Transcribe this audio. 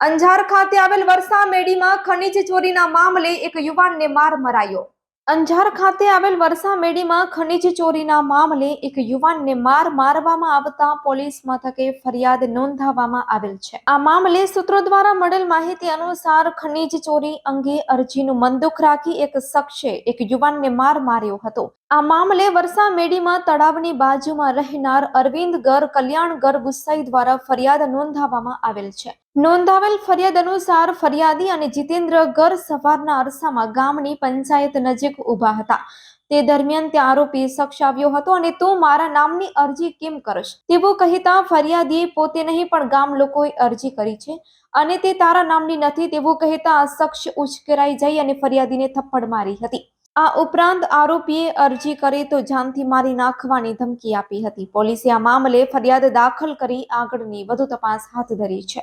અંજાર ખાતે આવેલ વર્ષા મેડીમાં ખનીજ ચોરીના મામલે એક યુવાનને માર મરાયો. અંજાર ખાતે આવેલ વર્ષા મેડીમાં ખનીજ ચોરીના મામલે એક યુવાનને માર મારવામાં આવતા પોલીસ મથકે ફરિયાદ નોંધાવવામાં આવેલ છે. આ મામલે સૂત્રો દ્વારા મળેલ માહિતી અનુસાર ખનીજ ચોરી અંગે અરજીનું મંદુક રાખી એક શખ્સે એક યુવાનને માર માર્યો હતો. આ મામલે વરસા મેડીમાં તળાવની બાજુમાં રહેનાર અરવિંદ ગર કલ્યાણ ગર ગુસાઈ દ્વારા ફરિયાદ નોંધાવવામાં આવેલ છે. નોંધાવેલ ફરિયાદ અનુસાર ફરિયાદી અને જીતેન્દ્ર ગર સવારના અરસામાં ગામની પંચાયત નજીક ઊભા હતા. તે દરમિયાન ત્યાં આરોપી શખ્સ આવ્યો હતો અને તું મારા નામની અરજી કેમ કરશ? તેવું કહેતા ફરિયાદીએ પોતે નહીં પણ ગામ લોકોએ અરજી કરી છે અને તે તારા નામની નથી તેવું કહેતા શખ્સ ઉશ્કેરાઈ જઈ અને ફરિયાદીને થપ્પડ મારી હતી. આ ઉપરાંત આરોપીએ અરજી કરે તો જાનથી મારી નાખવાની ધમકી આપી હતી. પોલીસે આ મામલે ફરિયાદ દાખલ કરી આગળની વધુ તપાસ હાથ ધરી છે.